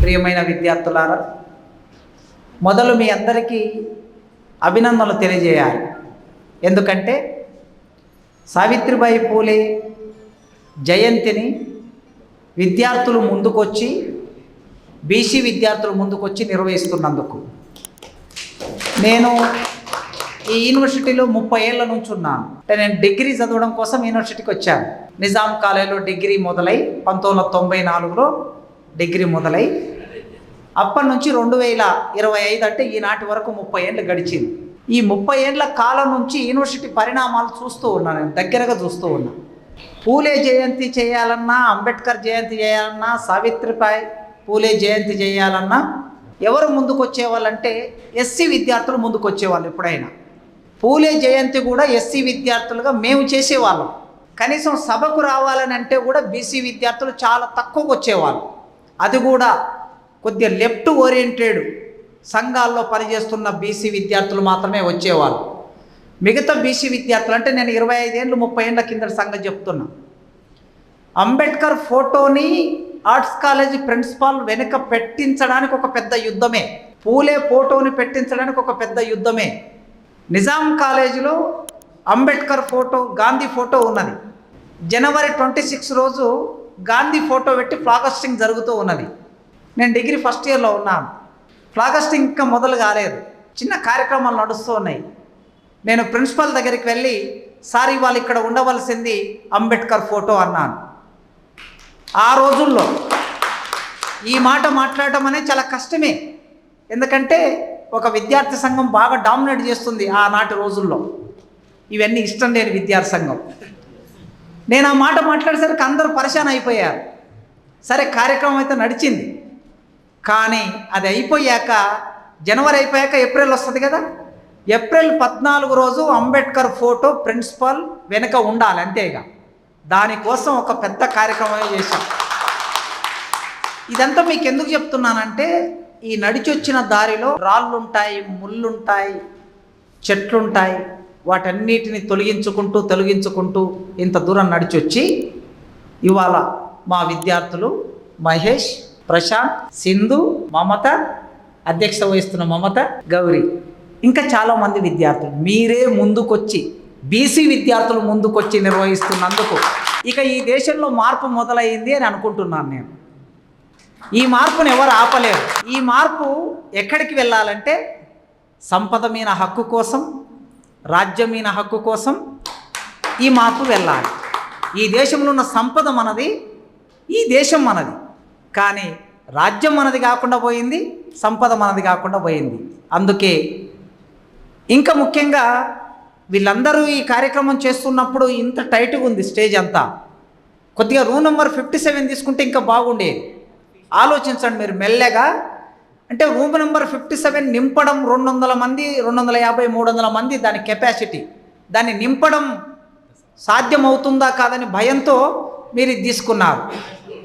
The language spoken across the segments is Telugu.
ప్రియమైన విద్యార్థులారా మొదలు మీ అందరికీ అభినందనలు తెలియజేయాలి. ఎందుకంటే సావిత్రిబాయి పూలే జయంతిని విద్యార్థులు ముందుకొచ్చి బీసీ విద్యార్థులు ముందుకొచ్చి నిర్వహిస్తున్నందుకు. నేను ఈ యూనివర్సిటీలో ముప్పై ఏళ్ళ నుంచి ఉన్నాను. అంటే నేను డిగ్రీ చదవడం కోసం యూనివర్సిటీకి వచ్చాను. నిజాం కాలేజీలో డిగ్రీ మొదలై పంతొమ్మిది వందల తొంభై నాలుగులో డిగ్రీ మొదలై అప్పటి నుంచి రెండు వేల ఇరవై ఐదు అంటే ఈనాటి వరకు ముప్పై ఏళ్ళు గడిచింది. ఈ ముప్పై ఏళ్ళ కాలం నుంచి యూనివర్సిటీ పరిణామాలు చూస్తూ ఉన్నాను నేను దగ్గరగా చూస్తూ ఉన్నా. పూలే జయంతి చేయాలన్నా అంబేద్కర్ జయంతి చేయాలన్నా సావిత్రిబాయి పూలే జయంతి చేయాలన్నా ఎవరు ముందుకు వచ్చేవాళ్ళంటే ఎస్సీ విద్యార్థులు ముందుకు వచ్చేవాళ్ళు ఎప్పుడైనా. పూలే జయంతి కూడా ఎస్సీ విద్యార్థులుగా మేము చేసేవాళ్ళం. కనీసం సభకు రావాలని అంటే కూడా బీసీ విద్యార్థులు చాలా తక్కువకు వచ్చేవాళ్ళు. అది కూడా కొద్దిగా లెఫ్ట్ ఓరియంటెడ్ సంఘాల్లో పనిచేస్తున్న బీసీ విద్యార్థులు మాత్రమే వచ్చేవాళ్ళు. మిగతా బీసీ విద్యార్థులు అంటే నేను ఇరవై ఐదేళ్ళు ముప్పై ఏళ్ళ కింద సంగతి చెప్తున్నా. అంబేద్కర్ ఫోటోని ఆర్ట్స్ కాలేజీ ప్రిన్సిపాల్ వెనుక పెట్టించడానికి ఒక పెద్ద యుద్ధమే. పూలే ఫోటోని పెట్టించడానికి ఒక పెద్ద యుద్ధమే. నిజాం కాలేజీలో అంబేద్కర్ ఫోటో గాంధీ ఫోటో ఉన్నది. జనవరి ట్వంటీ సిక్స్ రోజు గాంధీ ఫోటో పెట్టి ఫ్లాగస్టింగ్ జరుగుతూ ఉన్నది. నేను డిగ్రీ ఫస్ట్ ఇయర్లో ఉన్నాను. ఫ్లాగస్టింగ్ ఇంకా మొదలు కాలేదు. చిన్న కార్యక్రమాలు నడుస్తూ ఉన్నాయి. నేను ప్రిన్సిపల్ దగ్గరికి వెళ్ళి సార్ ఇవాళ ఇక్కడ ఉండవలసింది అంబేద్కర్ ఫోటో అన్నాను. ఆ రోజుల్లో ఈ మాట మాట్లాడటం అనేది చాలా కష్టమే. ఎందుకంటే ఒక విద్యార్థి సంఘం బాగా డామినేట్ చేస్తుంది ఆనాటి రోజుల్లో. ఇవన్నీ ఇష్టం లేని విద్యార్థి సంఘం. నేను ఆ మాట మాట్లాడేసరికి అందరూ పరిశాన్ అయిపోయారు. సరే కార్యక్రమం అయితే నడిచింది. కానీ అది అయిపోయాక జనవరి అయిపోయాక ఏప్రిల్ వస్తుంది కదా. ఏప్రిల్ పద్నాలుగు రోజు అంబేద్కర్ ఫోటో ప్రిన్సిపల్ వెనుక ఉండాలి అంతేగా. దానికోసం ఒక పెద్ద కార్యక్రమమే చేశాం. ఇదంతా మీకు ఎందుకు చెప్తున్నానంటే ఈ నడిచొచ్చిన దారిలో రాళ్ళుంటాయి ముళ్ళుంటాయి చెట్లుంటాయి. వాటన్నిటిని తొలగించుకుంటూ తొలగించుకుంటూ ఇంత దూరం నడిచొచ్చి ఇవాళ మా విద్యార్థులు మహేష్ ప్రశాంత్ సింధు మమత అధ్యక్షత వహిస్తున్న మమత గౌరీ. ఇంకా చాలామంది విద్యార్థులు. మీరే ముందుకొచ్చి బీసీ విద్యార్థులు ముందుకొచ్చి నిర్వహిస్తున్నందుకు ఇక ఈ దేశంలో మార్పు మొదలైంది అని అనుకుంటున్నాను నేను. ఈ మార్పును ఎవరు ఆపలేరు? ఈ మార్పు ఎక్కడికి వెళ్ళాలంటే సంపద మీద హక్కు కోసం రాజ్యం మీద హక్కు కోసం ఈ మార్పు వెళ్ళాలి. ఈ దేశంలో ఉన్న సంపద మనది ఈ దేశం మనది. కానీ రాజ్యం మనది కాకుండా పోయింది సంపద మనది కాకుండా పోయింది. అందుకే ఇంకా ముఖ్యంగా వీళ్ళందరూ ఈ కార్యక్రమం చేస్తున్నప్పుడు ఇంత టైట్గా ఉంది స్టేజ్ అంతా. కొద్దిగా రూమ్ నెంబర్ ఫిఫ్టీ సెవెన్ తీసుకుంటే ఇంకా బాగుండేది. ఆలోచించండి మీరు మెల్లగా. అంటే రూమ్ నెంబర్ ఫిఫ్టీ సెవెన్ నింపడం రెండు వందల మంది రెండు వందల యాభై మూడు వందల మంది దాని కెపాసిటీ. దాన్ని నింపడం సాధ్యమవుతుందా కాదని భయంతో మీరు ఇది తీసుకున్నారు.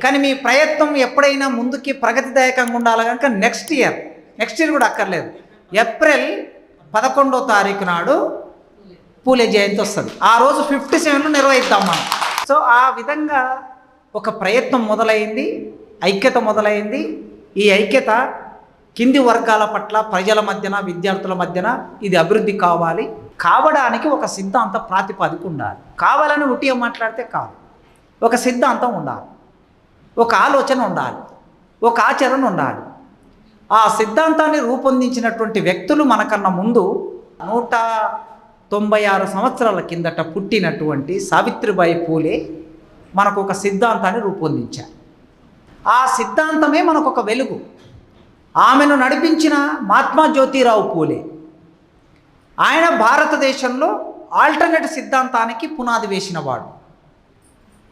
కానీ మీ ప్రయత్నం ఎప్పుడైనా ముందుకి ప్రగతిదాయకంగా ఉండాలి కనుక నెక్స్ట్ ఇయర్ నెక్స్ట్ ఇయర్ కూడా అక్కర్లేదు. ఏప్రిల్ పదకొండో తారీఖు నాడు పూలే జయంతి వస్తుంది. ఆ రోజు ఫిఫ్టీ సెవెన్ నిర్వహిద్దాం మనం. సో ఆ విధంగా ఒక ప్రయత్నం మొదలైంది. ఐక్యత మొదలైంది. ఈ ఐక్యత కింది వర్గాల పట్ల ప్రజల మధ్యన విద్యార్థుల మధ్యన ఇది అభివృద్ధి కావాలి. కావడానికి ఒక సిద్ధాంత ప్రాతిపదిక ఉండాలి. కావాలని ఉట్టిగా మాట్లాడితే కాదు. ఒక సిద్ధాంతం ఉండాలి. ఒక ఆలోచన ఉండాలి. ఒక ఆచరణ ఉండాలి. ఆ సిద్ధాంతాన్ని రూపొందించినటువంటి వ్యక్తులు మనకన్నా ముందు నూట తొంభై ఆరు సంవత్సరాల కిందట పుట్టినటువంటి సావిత్రిబాయి పూలే మనకు ఒక సిద్ధాంతాన్ని రూపొందించారు. ఆ సిద్ధాంతమే మనకు ఒక వెలుగు. ఆమెను నడిపించిన మహాత్మా జ్యోతిరావు పూలే. ఆయన భారతదేశంలో ఆల్టర్నేట్ సిద్ధాంతానికి పునాది వేసినవాడు.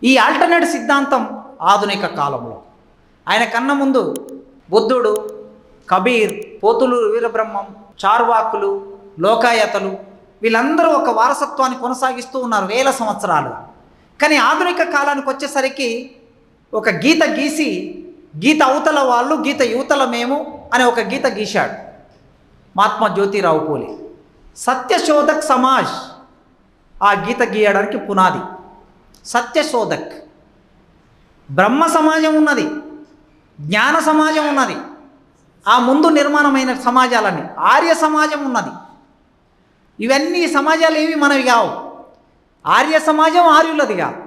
ఈ ఆల్టర్నేట్ సిద్ధాంతం ఆధునిక కాలంలో. ఆయన కన్న ముందు బుద్ధుడు కబీర్ పోతులు వీరబ్రహ్మం చార్వాకులు లోకాయతలు వీళ్ళందరూ ఒక వారసత్వాన్ని కొనసాగిస్తూ ఉన్నారు వేల సంవత్సరాలుగా. కానీ ఆధునిక కాలానికి వచ్చేసరికి ఒక గీత గీసి గీత అవతల వాళ్ళు గీత యువతల మేము అనే ఒక గీత గీశాడు మహాత్మా జ్యోతిరావు పూలే. సత్యశోధక్ సమాజ్ ఆ గీత గీయడానికి పునాది. సత్యశోధక్. బ్రహ్మ సమాజం ఉన్నది జ్ఞాన సమాజం ఉన్నది ఆ ముందు నిర్మాణమైన సమాజాలన్నీ ఆర్య సమాజం ఉన్నది. ఇవన్నీ సమాజాలు ఏవి మనవి కావు. ఆర్య సమాజం ఆర్యులది కాదు.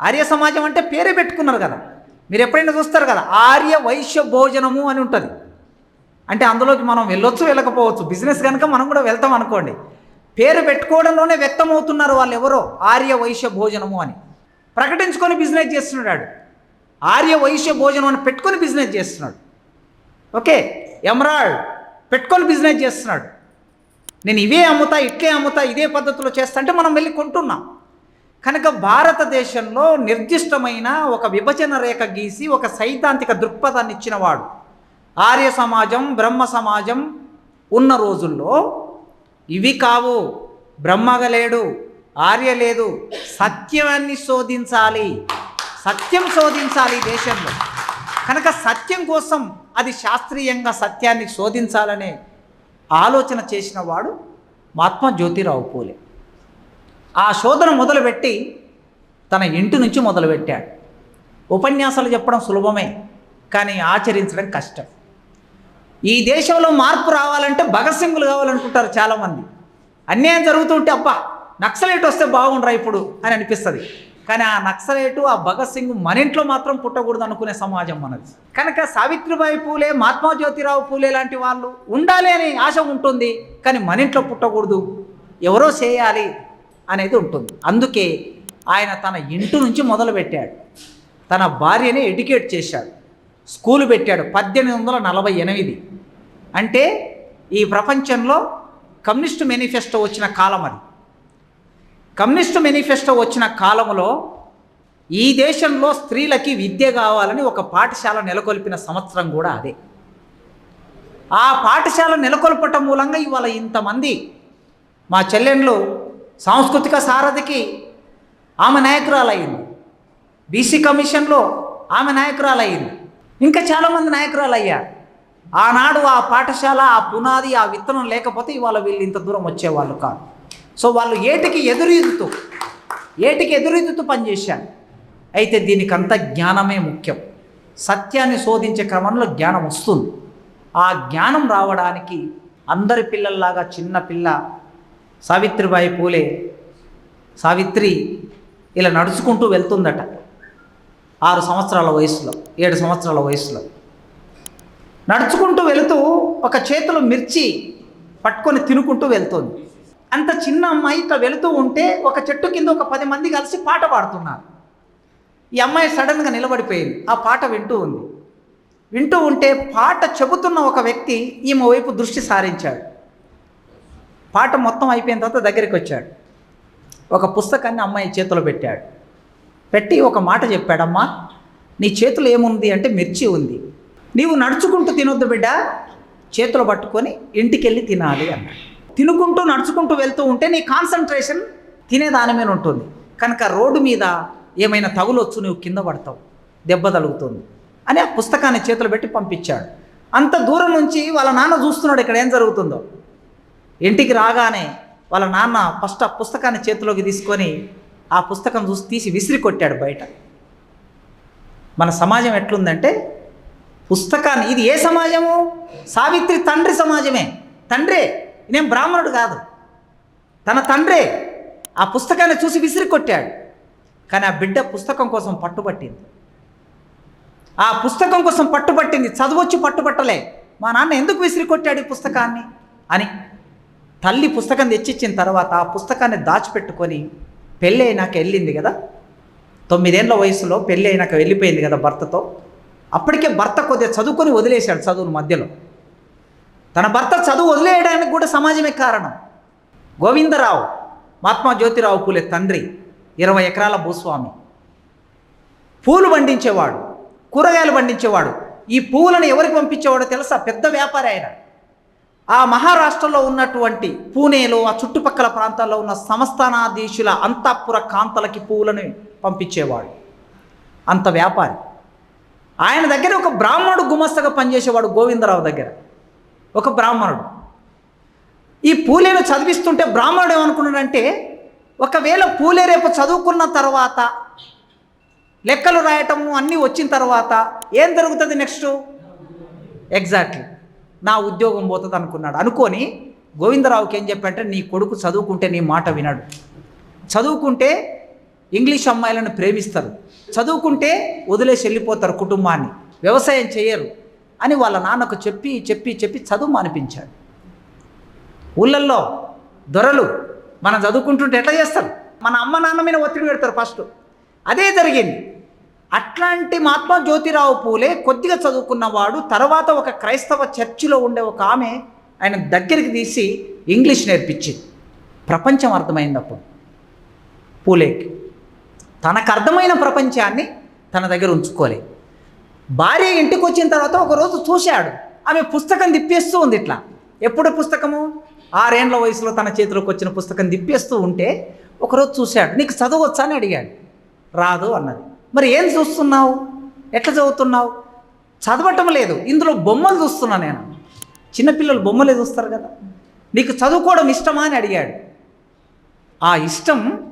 ఆర్య సమాజం అంటే పేరే పెట్టుకున్నారు కదా. మీరు ఎప్పుడైనా చూస్తారు కదా ఆర్య వైశ్య భోజనము అని ఉంటుంది. అంటే అందులోకి మనం వెళ్ళొచ్చు వెళ్ళకపోవచ్చు. బిజినెస్ కనుక మనం కూడా వెళ్తాం అనుకోండి. పేరు పెట్టుకోవడంలోనే వ్యక్తమవుతున్నారు వాళ్ళు ఎవరో ఆర్య వైశ్య భోజనము అని. ప్రకటించుకొని బిజినెస్ చేస్తున్నాడు ఆర్య వైశ్య భోజనం అని పెట్టుకొని బిజినెస్ చేస్తున్నాడు. ఓకే ఎమరాల్డ్ పెట్టుకొని బిజినెస్ చేస్తున్నాడు. నేను ఇవే అమ్ముతా ఇట్లే అమ్ముతా ఇదే పద్ధతిలో చేస్తా అంటే మనం వెళ్ళి కొంటున్నాం. కనుక భారతదేశంలో నిర్దిష్టమైన ఒక విభజన రేఖ గీసి ఒక సైద్ధాంతిక దృక్పథాన్ని ఇచ్చినవాడు. ఆర్య సమాజం బ్రహ్మ సమాజం ఉన్న రోజుల్లో ఇవి కావు. బ్రహ్మగా లేడు ఆర్య లేదు. సత్యాన్ని శోధించాలి. సత్యం శోధించాలి దేశంలో. కనుక సత్యం కోసం అది శాస్త్రీయంగా సత్యాన్ని శోధించాలనే ఆలోచన చేసిన వాడు మహాత్మా జ్యోతిరావు పూలే. ఆ శోధన మొదలుపెట్టి తన ఇంటి నుంచి మొదలుపెట్టాడు. ఉపన్యాసాలు చెప్పడం సులభమే కానీ ఆచరించడం కష్టం. ఈ దేశంలో మార్పు రావాలంటే భగత్ సింగులు కావాలనుకుంటారు చాలామంది. అన్యాయం జరుగుతుంటే అబ్బా నక్సలైట్ వస్తే బాగుండ్రా ఇప్పుడు అని అనిపిస్తుంది. కానీ ఆ నక్సలైటు ఆ భగత్ సింగ్ మన ఇంట్లో మాత్రం పుట్టకూడదు అనుకునే సమాజం మనది. కనుక సావిత్రిబాయి పూలే మహాత్మా జ్యోతిరావు పూలే లాంటి వాళ్ళు ఉండాలి అని ఆశ ఉంటుంది కానీ మన ఇంట్లో పుట్టకూడదు. ఎవరో చేయాలి అనేది ఉంటుంది. అందుకే ఆయన తన ఇంటి నుంచి మొదలుపెట్టాడు. తన భార్యని ఎడ్యుకేట్ చేశాడు. స్కూల్ పెట్టాడు పద్దెనిమిది వందల నలభై ఎనిమిది. అంటే ఈ ప్రపంచంలో కమ్యూనిస్ట్ మేనిఫెస్టో వచ్చిన కాలం అది. కమ్యూనిస్ట్ మేనిఫెస్టో వచ్చిన కాలంలో ఈ దేశంలో స్త్రీలకి విద్య కావాలని ఒక పాఠశాల నెలకొల్పిన సంవత్సరం కూడా అదే. ఆ పాఠశాల నెలకొల్పటం మూలంగా ఇవాళ ఇంతమంది మా చెల్లెండ్లు సాంస్కృతిక సారథికి ఆమె నాయకురాలయ్యింది. బీసీ కమిషన్లో ఆమె నాయకురాలయ్యింది. ఇంకా చాలామంది నాయకురాలు అయ్యారు ఆనాడు ఆ పాఠశాల ఆ పునాది ఆ విత్తనం లేకపోతే ఇవాళ వీళ్ళు ఇంత దూరం వచ్చేవాళ్ళు కాదు. సో వాళ్ళు ఏటికి ఎదురీదుతూ ఏటికి ఎదురీదుతూ పనిచేశారు. అయితే దీనికంత జ్ఞానమే ముఖ్యం. సత్యాన్ని శోధించే క్రమంలో జ్ఞానం వస్తుంది. ఆ జ్ఞానం రావడానికి అందరి పిల్లల్లాగా చిన్న పిల్ల సావిత్రిబాయి పూలే సావిత్రి ఇలా నడుచుకుంటూ వెళ్తుందట. ఆరు సంవత్సరాల వయసులో ఏడు సంవత్సరాల వయసులో నడుచుకుంటూ వెళుతూ ఒక చేతిలో మిర్చి పట్టుకొని తినుకుంటూ వెళ్తుంది. అంత చిన్న అమ్మాయి ఇట్లా వెళుతూ ఉంటే ఒక చెట్టు కింద ఒక పది మంది కలిసి పాట పాడుతున్నారు. ఈ అమ్మాయి సడన్గా నిలబడిపోయింది. ఆ పాట వింటూ ఉంది. వింటూ ఉంటే పాట చెబుతున్న ఒక వ్యక్తి ఈమె వైపు దృష్టి సారించాడు. పాట మొత్తం అయిపోయిన తర్వాత దగ్గరికి వచ్చాడు. ఒక పుస్తకాన్ని అమ్మాయి చేతిలో పెట్టాడు. పెట్టి ఒక మాట చెప్పాడమ్మా నీ చేతిలో ఏముంది అంటే మిర్చి ఉంది. నీవు నడుచుకుంటూ తినొద్దు బిడ్డ చేతులు పట్టుకొని ఇంటికి వెళ్ళి తినాలి అన్నాడు. తినుకుంటూ నడుచుకుంటూ వెళ్తూ ఉంటే నీ కాన్సన్ట్రేషన్ తినే దాని మీద ఉంటుంది. కనుక రోడ్డు మీద ఏమైనా తగులొచ్చు నువ్వు కింద పడతావు. దెబ్బ తలుగుతుంది అని ఆ పుస్తకాన్ని చేతులు పెట్టి పంపించాడు. అంత దూరం నుంచి వాళ్ళ నాన్న చూస్తున్నాడు ఇక్కడ ఏం జరుగుతుందో. ఇంటికి రాగానే వాళ్ళ నాన్న ఫస్ట్ ఆ పుస్తకాన్ని చేతిలోకి తీసుకొని ఆ పుస్తకం చూసి తీసి విసిరి కొట్టాడు బయట. మన సమాజం ఎట్లుందంటే పుస్తకాన్ని ఇది ఏ సమాజము? సావిత్రి తండ్రి సమాజమే. తండ్రే నేను బ్రాహ్మణుడు కాదు. తన తండ్రే ఆ పుస్తకాన్ని చూసి విసిరి కొట్టాడు. కానీ ఆ బిడ్డ పుస్తకం కోసం పట్టుబట్టింది. ఆ పుస్తకం కోసం పట్టుబట్టింది. చదవచ్చు పట్టుబట్టలే. మా నాన్న ఎందుకు విసిరి కొట్టాడు ఈ పుస్తకాన్ని? అని తల్లి పుస్తకం తెచ్చిచ్చిన తర్వాత ఆ పుస్తకాన్ని దాచిపెట్టుకొని పెళ్ళి అయినాక వెళ్ళింది కదా? తొమ్మిదేళ్ళ వయసులో పెళ్ళి అయినాక వెళ్ళిపోయింది కదా భర్తతో? అప్పటికే భర్త కొద్దిగా చదువుకొని వదిలేశాడు చదువును మధ్యలో. తన భర్త చదువు వదిలేయడానికి కూడా సమాజమే కారణం. గోవిందరావు మహాత్మా జ్యోతిరావు పూలే తండ్రి ఇరవై ఎకరాల భూస్వామి. పూలు పండించేవాడు కూరగాయలు పండించేవాడు. ఈ పువ్వులను ఎవరికి పంపించేవాడో తెలుసా? పెద్ద వ్యాపారి ఆయన. ఆ మహారాష్ట్రలో ఉన్నటువంటి పూణేలో ఆ చుట్టుపక్కల ప్రాంతాల్లో ఉన్న సంస్థానాధీశుల అంతఃపుర కాంతలకి పువ్వులను పంపించేవాడు. అంత వ్యాపారి. ఆయన దగ్గర ఒక బ్రాహ్మణుడు గుమస్తగా పనిచేసేవాడు గోవిందరావు దగ్గర. ఒక బ్రాహ్మణుడు. ఈ పూలేను చదివిస్తుంటే బ్రాహ్మణుడు ఏమనుకున్నాడంటే ఒకవేళ పూలే రేపు చదువుకున్న తర్వాత లెక్కలు రాయటము అన్నీ వచ్చిన తర్వాత ఏం జరుగుతుంది నెక్స్ట్? ఎగ్జాక్ట్లీ నా ఉద్యోగం పోతుంది అనుకున్నాడు అనుకొని గోవిందరావుకి ఏం చెప్పంటే నీ కొడుకు చదువుకుంటే నీ మాట వినడు. చదువుకుంటే ఇంగ్లీష్ అమ్మాయిలను ప్రేమిస్తారు. చదువుకుంటే వదిలేసి వెళ్ళిపోతారు కుటుంబాన్ని. వ్యవసాయం చేయరు. అని వాళ్ళ నాన్నకు చెప్పి చెప్పి చెప్పి చదువు మానిపించాడు. ఊళ్ళల్లో దొరలు మనం చదువుకుంటుంటే ఎట్లా చేస్తారు? మన అమ్మ నాన్న మీద ఒత్తిడి పెడతారు ఫస్ట్. అదే జరిగింది. అట్లాంటి మహాత్మా జ్యోతిరావు పూలే కొద్దిగా చదువుకున్నవాడు తర్వాత ఒక క్రైస్తవ చర్చిలో ఉండే ఒక ఆమె ఆయన దగ్గరికి తీసి ఇంగ్లీష్ నేర్పించింది. ప్రపంచం అర్థమైంది అప్పుడు పూలేకి. తనకు అర్థమైన ప్రపంచాన్ని తన దగ్గర ఉంచుకోలే. భార్య ఇంటికి వచ్చిన తర్వాత ఒకరోజు చూశాడు. ఆమె పుస్తకం తిప్పేస్తూ ఉంది ఇట్లా. ఎప్పుడు పుస్తకము? ఆరేండ్ల వయసులో తన చేతిలోకి వచ్చిన పుస్తకం తిప్పేస్తూ ఉంటే ఒకరోజు చూశాడు. నీకు చదవచ్చా అని అడిగాడు. రాదు అన్నది. మరి ఏం చూస్తున్నావు? ఎట్లా చదువుతున్నావు? చదవటం లేదు. ఇందులో బొమ్మలు చూస్తున్నా నేను. చిన్నపిల్లలు బొమ్మలే చూస్తారు కదా. నీకు చదువుకోవడం ఇష్టమా అని అడిగాడు. ఆ ఇష్టం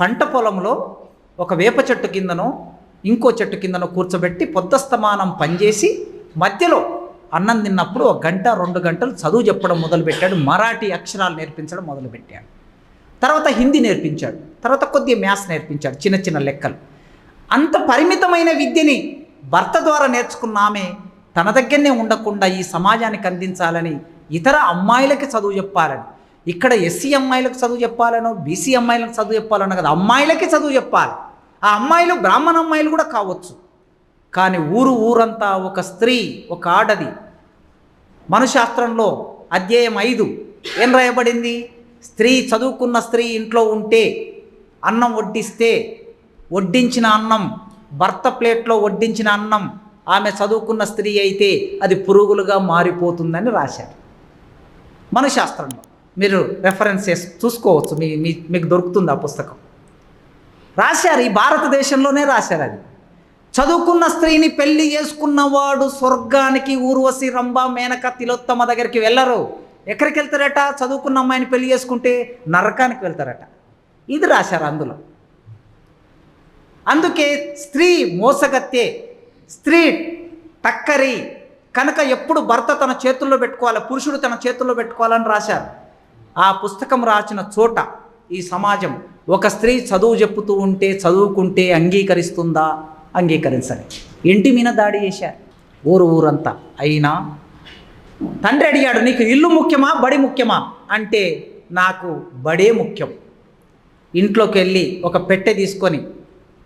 పంట పొలంలో ఒక వేప చెట్టు కిందనో ఇంకో చెట్టు కిందనో కూర్చోబెట్టి పొద్దస్తమానం పనిచేసి మధ్యలో అన్నం తిన్నప్పుడు ఒక గంట రెండు గంటలు చదువు చెప్పడం మొదలుపెట్టాడు. మరాఠీ అక్షరాలు నేర్పించడం మొదలుపెట్టాడు. తర్వాత హిందీ నేర్పించాడు. తర్వాత కొద్దిగా మ్యాథ్స్ నేర్పించాడు. చిన్న చిన్న లెక్కలు. అంత పరిమితమైన విద్యని భర్త ద్వారా నేర్చుకున్న ఆమె తన దగ్గరనే ఉండకుండా ఈ సమాజానికి అందించాలని ఇతర అమ్మాయిలకి చదువు చెప్పాలని. ఇక్కడ ఎస్సీ అమ్మాయిలకు చదువు చెప్పాలనో బీసీ అమ్మాయిలకు చదువు చెప్పాలనో కదా అమ్మాయిలకి చదువు చెప్పాలి. ఆ అమ్మాయిలు బ్రాహ్మణ అమ్మాయిలు కూడా కావచ్చు. కానీ ఊరు ఊరంతా ఒక స్త్రీ ఒక ఆడది. మనుశాస్త్రంలో అధ్యాయం ఐదు ఏం రాయబడింది? స్త్రీ చదువుకున్న స్త్రీ ఇంట్లో ఉంటే అన్నం వడ్డిస్తే వడ్డించిన అన్నం భర్త ప్లేట్లో వడ్డించిన అన్నం ఆమె చదువుకున్న స్త్రీ అయితే అది పురుగులుగా మారిపోతుందని రాశారు. మనశాస్త్రంలో మీరు రెఫరెన్స్ చేసి చూసుకోవచ్చు మీ మీ మీకు దొరుకుతుంది ఆ పుస్తకం. రాశారు ఈ భారతదేశంలోనే రాశారు అది. చదువుకున్న స్త్రీని పెళ్ళి చేసుకున్నవాడు స్వర్గానికి ఊర్వశి రంభ మేనక తిలోత్తమ దగ్గరికి వెళ్ళరు. ఎక్కడికి వెళ్తారట? చదువుకున్న అమ్మాయిని పెళ్ళి చేసుకుంటే నరకానికి వెళ్తారట. ఇది రాశారు అందులో. అందుకే స్త్రీ మోసగత్తే స్త్రీ టక్కరి కనుక ఎప్పుడు భర్త తన చేతుల్లో పెట్టుకోవాలి పురుషుడు తన చేతుల్లో పెట్టుకోవాలని రాశారు. ఆ పుస్తకం రాసిన చోట ఈ సమాజం ఒక స్త్రీ చదువు చెప్పుతూ ఉంటే చదువుకుంటే అంగీకరిస్తుందా? అంగీకరించాలి ఇంటి మీద దాడి చేశారు. ఊరు ఊరంతా. అయినా తండ్రి అడిగాడు నీకు ఇల్లు ముఖ్యమా? బడి ముఖ్యమా? అంటే నాకు బడే ముఖ్యం. ఇంట్లోకి వెళ్ళి ఒక పెట్టె తీసుకొని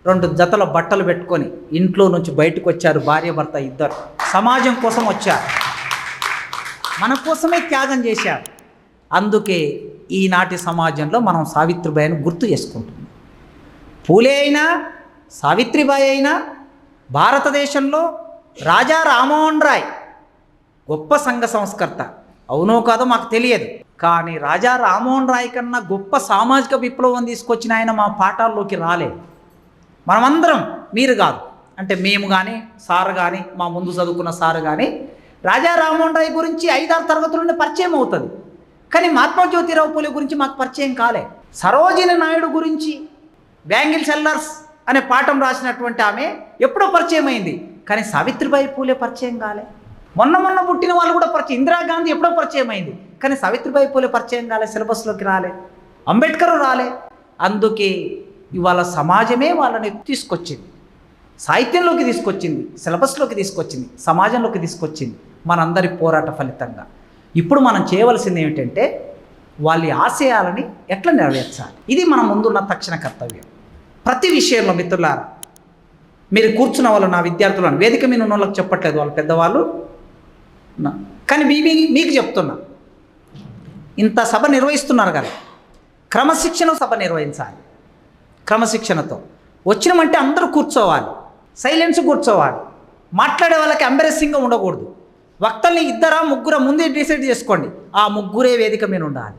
రెండు జతల బట్టలు పెట్టుకొని ఇంట్లో నుంచి బయటకు వచ్చారు భార్య భర్త ఇద్దరు. సమాజం కోసం వచ్చారు. మన కోసమే త్యాగం చేశారు. అందుకే ఈనాటి సమాజంలో మనం సావిత్రిబాయిని గుర్తు చేసుకుంటున్నాం. పూలే అయినా సావిత్రిబాయి అయినా భారతదేశంలో రాజా రామ్మోహన్ రాయ్ గొప్ప సంఘ సంస్కర్త. అవునో కాదో మాకు తెలియదు. కానీ రాజా రామ్మోహన్ రాయ్ కన్నా గొప్ప సామాజిక విప్లవం తీసుకొచ్చిన ఆయన మా పాఠాల్లోకి రాలేదు. మనమందరం మీరు కాదు. అంటే మేము కానీ సార్ కానీ మా ముందు చదువుకున్న సార్ కానీ రాజా రామ్మోహన్ రాయ్ గురించి ఐదారు తరగతులనే పరిచయం అవుతుంది. కానీ మహాత్మా జ్యోతిరావు పూలే గురించి మాకు పరిచయం కాలే. సరోజిని నాయుడు గురించి బ్యాంగిల్ సెల్లర్స్ అనే పాఠం రాసినటువంటి ఆమె ఎప్పుడో పరిచయం అయింది. కానీ సావిత్రిబాయి పూలే పరిచయం కాలే. మొన్న మొన్న పుట్టిన వాళ్ళు కూడా పరిచయం ఇందిరాగాంధీ ఎప్పుడో పరిచయం అయింది. కానీ సావిత్రిబాయి పూలే పరిచయం కాలే సిలబస్లోకి రాలే. అంబేద్కర్ రాలే. అందుకే ఇవాళ సమాజమే వాళ్ళని తీసుకొచ్చింది. సాహిత్యంలోకి తీసుకొచ్చింది సిలబస్లోకి తీసుకొచ్చింది సమాజంలోకి తీసుకొచ్చింది మనందరి పోరాట ఫలితంగా. ఇప్పుడు మనం చేయవలసింది ఏమిటంటే వాళ్ళ ఆశయాలని ఎట్లా నెరవేర్చాలి? ఇది మన ముందున్న తక్షణ కర్తవ్యం. ప్రతి విషయంలో మిత్రులారా మీరు కూర్చున్న వాళ్ళు నా విద్యార్థులను వేదిక మీద ఉన్న వాళ్ళకి చెప్పట్లేదు వాళ్ళు పెద్దవాళ్ళు. కానీ మీ- మీకు చెప్తున్నా. ఇంత సభ నిర్వహిస్తున్నారు కదా క్రమశిక్షణ సభ నిర్వహించాలి. క్రమశిక్షణతో. వచ్చినమంటే అందరూ కూర్చోవాలి. సైలెన్స్ కూర్చోవాలి. మాట్లాడే వాళ్ళకి అంబరెస్సింగ్గా ఉండకూడదు. వక్తల్ని ఇద్దరా ముగ్గురా ముందే డిసైడ్ చేసుకోండి. ఆ ముగ్గురే వేదిక మీద ఉండాలి.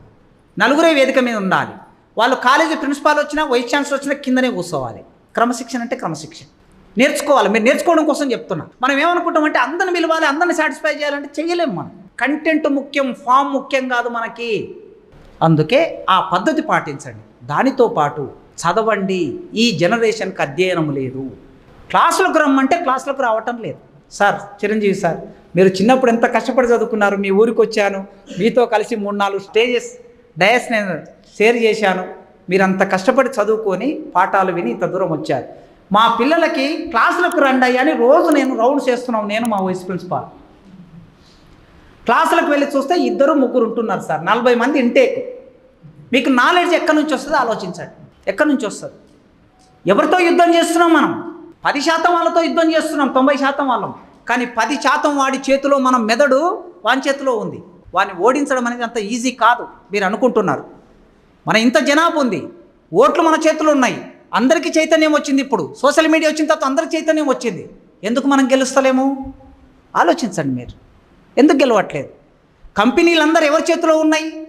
నలుగురే వేదిక మీద ఉండాలి. వాళ్ళు కాలేజీ ప్రిన్సిపాల్ వచ్చినా వైస్ ఛాన్సలర్ వచ్చినా కిందనే కూర్చోవాలి. క్రమశిక్షణ అంటే క్రమశిక్షణ. నేర్చుకోవాలి. మీరు నేర్చుకోవడం కోసం చెప్తున్నా. మనం ఏమనుకుంటామంటే అందరిని పిలవాలి అందరిని సాటిస్ఫై చేయాలంటే చేయలేము మనం. కంటెంట్ ముఖ్యం ఫామ్ ముఖ్యం కాదు మనకి. అందుకే ఆ పద్ధతి పాటించండి. దానితో పాటు చదవండి. ఈ జనరేషన్కి అధ్యయనం లేదు. క్లాసులకు రమ్మంటే క్లాసులకు రావటం లేదు. సార్ చిరంజీవి సార్ మీరు చిన్నప్పుడు ఎంత కష్టపడి చదువుకున్నారు? మీ ఊరికి వచ్చాను. మీతో కలిసి మూడు నాలుగు స్టేజెస్ డయస్ నేను షేర్ చేశాను. మీరు అంత కష్టపడి చదువుకొని పాఠాలు విని ఇంత దూరం వచ్చారు. మా పిల్లలకి క్లాసులకు రండి అని రోజు నేను రౌండ్స్ చేస్తున్నాం. నేను మా వైస్ ప్రిన్సిపాల్. క్లాసులకు వెళ్ళి చూస్తే ఇద్దరు ముగ్గురు ఉంటున్నారు సార్. నలభై మంది ఇంటేక్ మీకు నాలెడ్జ్ ఎక్కడి నుంచి వస్తుందో ఆలోచించండి. ఎక్కడి నుంచి వస్తుంది? ఎవరితో యుద్ధం చేస్తున్నాం మనం? పది శాతం వాళ్ళతో యుద్ధం చేస్తున్నాం తొంభై శాతం వాళ్ళం. కానీ పది శాతం వాడి చేతిలో మనం మెదడు వాని చేతిలో ఉంది. వాడిని ఓడించడం అనేది అంత ఈజీ కాదు మీరు అనుకుంటున్నారు. మన ఇంత జనాభా ఉంది ఓట్లు మన చేతిలో ఉన్నాయి. అందరికీ చైతన్యం వచ్చింది ఇప్పుడు. సోషల్ మీడియా వచ్చిన తర్వాత అందరికి చైతన్యం వచ్చింది. ఎందుకు మనం గెలుస్తలేము? ఆలోచించండి మీరు. ఎందుకు గెలవట్లేదు? కంపెనీలు అందరు ఎవరి చేతిలో ఉన్నాయి?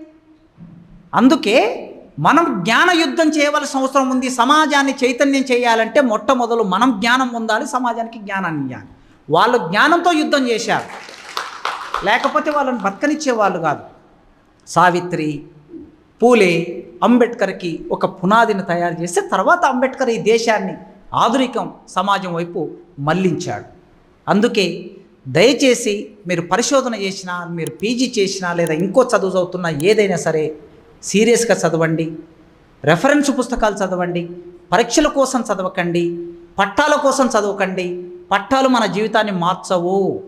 అందుకే మనం జ్ఞాన యుద్ధం చేయవలసిన అవసరం ఉంది. సమాజాన్ని చైతన్యం చేయాలంటే మొట్టమొదలు మనం జ్ఞానం పొందాలి సమాజానికి జ్ఞానాన్ని ఇవ్వాలి వాళ్ళు జ్ఞానంతో యుద్ధం చేశారు. లేకపోతే వాళ్ళని బతకనిచ్చే వాళ్ళు కాదు. సావిత్రి పూలే అంబేద్కర్కి ఒక పునాదిని తయారు చేస్తే తర్వాత అంబేద్కర్ ఈ దేశాన్ని ఆధునికం సమాజం వైపు మళ్ళించాడు. అందుకే దయచేసి మీరు పరిశోధన చేసినా మీరు పీజీ చేసినా లేదా ఇంకో చదువు చదువుతున్నా ఏదైనా సరే సీరియస్గా చదవండి. రెఫరెన్స్ పుస్తకాలు చదవండి. పరీక్షల కోసం చదవకండి. పట్టాల కోసం చదవకండి. పట్టాలు మన జీవితాన్ని మార్చవు.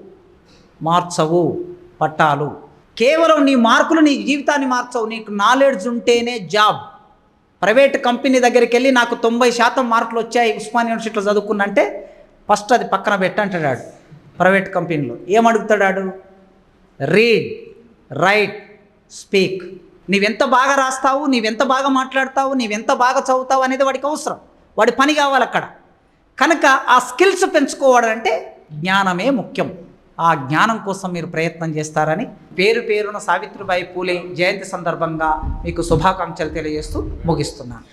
మార్చవు పట్టాలు. కేవలం నీ మార్కులు నీ జీవితాన్ని మార్చవు. నీకు నాలెడ్జ్ ఉంటేనే జాబ్ ప్రైవేట్ కంపెనీ దగ్గరికి వెళ్ళి నాకు తొంభై శాతం మార్కులు వచ్చాయి ఉస్మాన్ యూనివర్సిటీలో చదువుకున్నంటే ఫస్ట్ అది పక్కన పెట్టంటాడు ప్రైవేట్ కంపెనీలో. ఏమడుగుతాడాడు? రీడ్ రైట్ స్పీక్ నీవెంత బాగా రాస్తావు నీవెంత బాగా మాట్లాడతావు నీవెంత బాగా చదువుతావు అనేది వాడికి అవసరం. వాడి పని కావాలి అక్కడ. కనుక ఆ స్కిల్స్ పెంచుకోవాలంటే జ్ఞానమే ముఖ్యం. ఆ జ్ఞానం కోసం మీరు ప్రయత్నం చేస్తారని పేరు పేరున సావిత్రిబాయి పూలే జయంతి సందర్భంగా మీకు శుభాకాంక్షలు తెలియజేస్తూ ముగిస్తున్నాను.